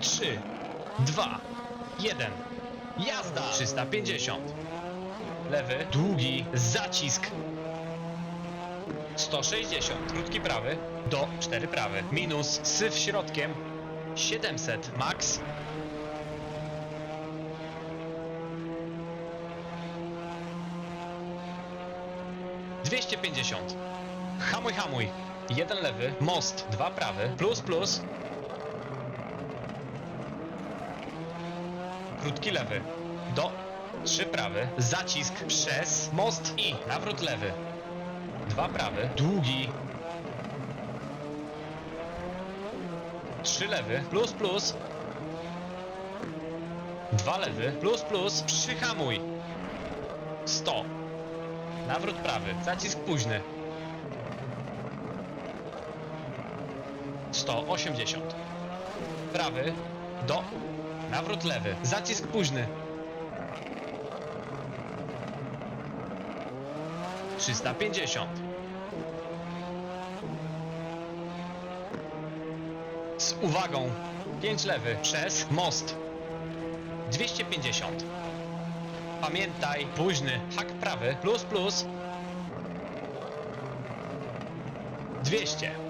Trzy, dwa, jeden. Jazda! 350. Lewy, długi, zacisk. 160. Krótki prawy, do 4 prawy. Minus, syf środkiem. 700. Max. Dwieście pięćdziesiąt. Hamuj, hamuj. Jeden lewy, most, dwa prawy, plus, plus. Krótki lewy, do, trzy prawy, zacisk przez most i nawrót lewy. Dwa prawy, długi. Trzy lewy, plus, plus. Dwa lewy, plus, plus, przyhamuj. 100. Nawrót prawy, zacisk późny. 180. Prawy, do, nawrót lewy, zacisk późny. 350. Z uwagą. 5 lewy przez most. 250. Pamiętaj, późny, hak prawy, plus plus. 200.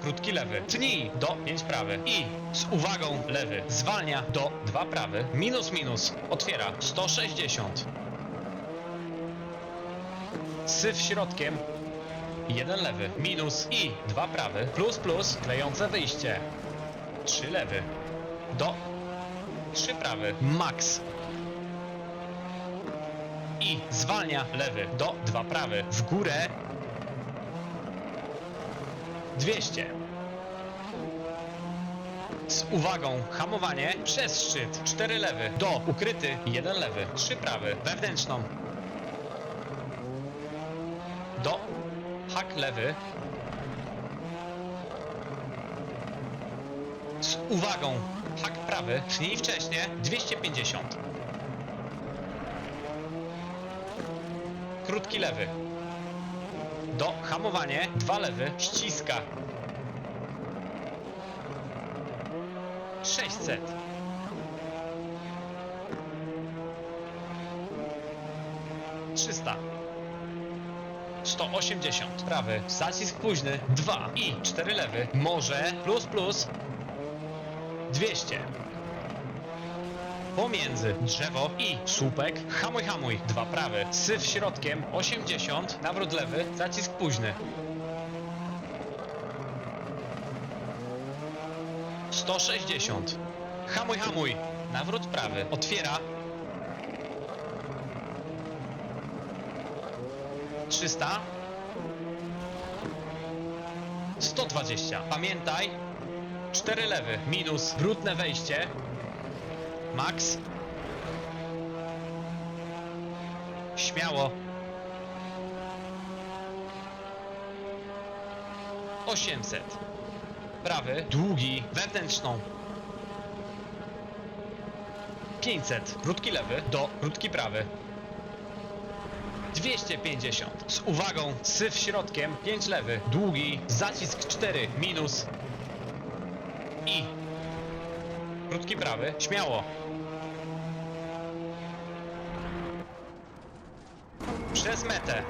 Krótki lewy, tnij do 5 prawy i z uwagą lewy zwalnia do 2 prawy, minus minus, otwiera 160. Syf środkiem, jeden lewy, minus i dwa prawy, plus plus, klejące wyjście. Trzy lewy, do, trzy prawy, max. I zwalnia lewy, do, dwa prawy, w górę. 200. Z uwagą, hamowanie przez szczyt, cztery lewy, do, ukryty, jeden lewy, trzy prawy, wewnętrzną, do, hak lewy. Z uwagą, hak prawy, tnij wcześnie, 250. Krótki lewy. Do, hamowanie, dwa lewy, ściska. 600. Trzysta. 180 prawy, zacisk późny. 2 i 4 lewy, może. Plus plus. 200 pomiędzy drzewo i słupek, hamuj hamuj 2 prawy, syf środkiem 80, nawrót lewy, zacisk późny. 160 hamuj hamuj, nawrót prawy, otwiera. 300 120 Pamiętaj. 4 lewy. Minus brudne wejście Max? Śmiało. 800 Prawy, długi, wewnętrzną. 500 Krótki lewy. Do. Krótki prawy. 250. Z uwagą, syf środkiem, 5 lewy, długi, zacisk 4, minus. I. Krótki prawy, śmiało. Przez metę.